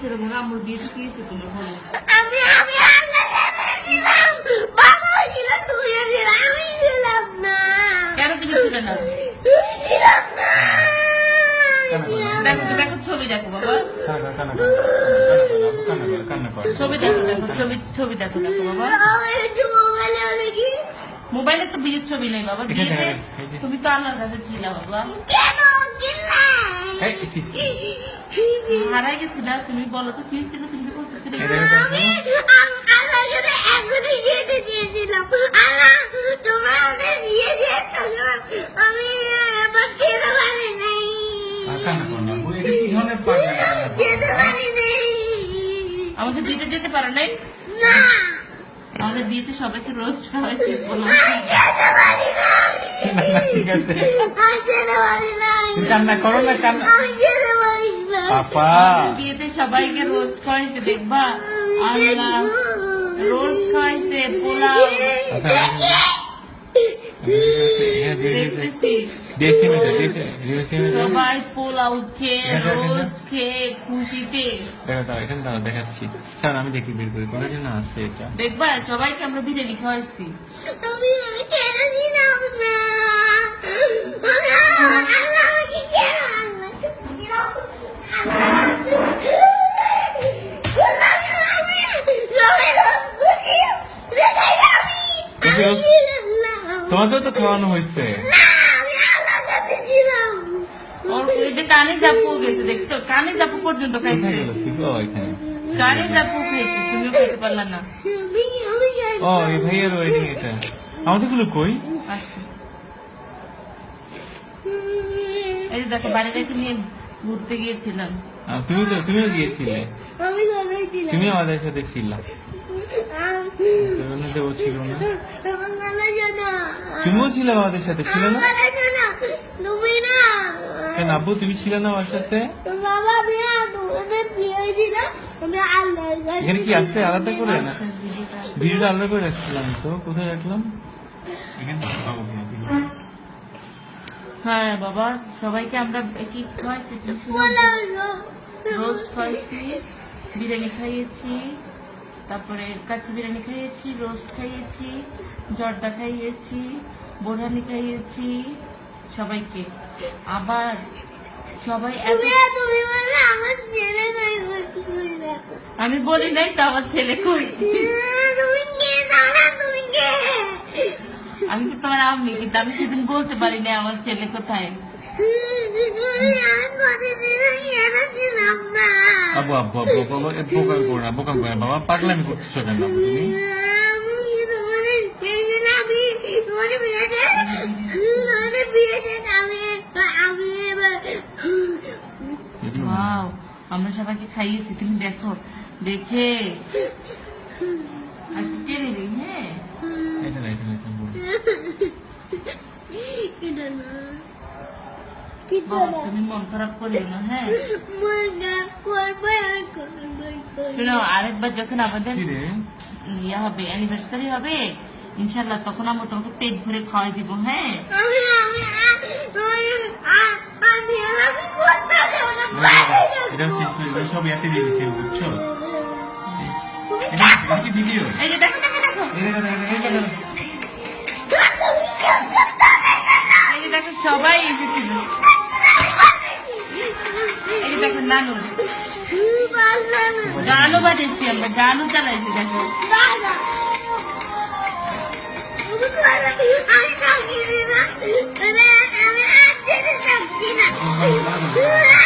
হয়েছে রে ভাই আমার বিয়েতে কি হয়েছে তোমার বলো আমি আমি আল্লাহ ছিলাম বাবা ছিল তুমি ছিল আমি ছিলাম না। কেন তুমি ছিলে না? তুমি না। বলো? দেখো দেখো ছবি দেখো বাবা। ছবি দেখো দেখো ছবি ছবি দেখো দেখো বাবা। মোবাইলে তো বিয়ের ছবি নেই বাবা বিয়েতে। তুমি তো আল্লাহর কাছে ছিলে বাবা। কেন। হারাই গেছিল তুমি বলো তো কি ছিল তুমি করতেছিলে আমাদের বিয়েতে যেতে পারো নাই? আমাদের বিয়েতে সবাইকে রোস্ট খাওয়াইছি বলো যেতে পারি নাই। না, না, ঠিক আছে আমি যেতে পারি নাই তুমি কান্না করো না কান্না আমি যেতে পারি না পাপা বিয়েতে সবাইকে খাওয়াইছে দেখবা আল্লাহ খাওয়াইছে পোলাও আচ্ছা সবাই পোলাও খেয়ে দেখা, দেখা। খেয়ে খুশিতে। এখানে দেখাচ্ছি। স্যার আমি দেখি বের করি। কোথায় আছে এটা? দেখবা সবাইকে আমরা বিরিয়ানি খাওয়াইছি। তোমাকেও তো খাওয়ানো হয়েছে। কানে জাপু গেছে দেখছ? কানে জাপু পর্যন্ত খাইছে। কানে জাপু খাইছে তুমিও খাইতে পারলা না। ও এই ভাইয়ের ওয়েডিং এটা। আমাদেরগুলো কই? আসো। এই যে দেখো বাড়ি থেকে নিয়ে ঘুরতে গিয়েছিলাম। তুমি তো তুমিও গিয়েছিলে। আমি তুমি আমাদের সাথে ছিল। না। তুমিও ছিলে আমাদের সাথে ছিল না? তুমি না কেন আব্বু তুমি ছিল না আমার সাথে? এখানে কি আলাদা করে? না। ভিডিওটা। আলাদা করে রাখছিলাম তো কোথায় রাখলাম? হ্যাঁ বাবা সবাইকে আমরা কি খাওয়াইছি রোস্ট খাইয়েছি বিরিয়ানি খাইয়েছি তারপরে কাচ্চি বিরিয়ানি খাইয়েছি রোস্ট খাইয়েছি জর্দা খাইয়েছি বোরহানি খাইয়েছি সবাইকে। আবার সবাই আমি বলি নাই তো আমার ছেলে কই? কে আমি তো তোমার আম্মি কিন্তু আমি সেদিন বলতে পারি না আমার ছেলে কোথায়। আব্বু আব্বু আব্বু বাবা এ বোকাম করো না বোকাম করো না বাবা পাগলামি করতেছো কেন তুমি? আমরা সবাইকে খাইয়েছি তুমি দেখো দেখে। হ্যাঁ? এটা না, এটা না, এটা বলো। বাবা তুমি মন খারাপ করিও না হ্যাঁ? শোনো আরেকবার যখন আমাদের ইয়ে হবে অ্যানিভার্সারি হবে ইনশাল্লাহ তখন আমরা তোমাকে পেট ভরে খাওয়াই দিব হ্যাঁ? সব দিয়ে বুঝছ? এই যে এই দেখো সবাই এসেছিল। এই দেখো নানু। গানও বাজাচ্ছি আমরা গানও চালাইছি দেখো। আমি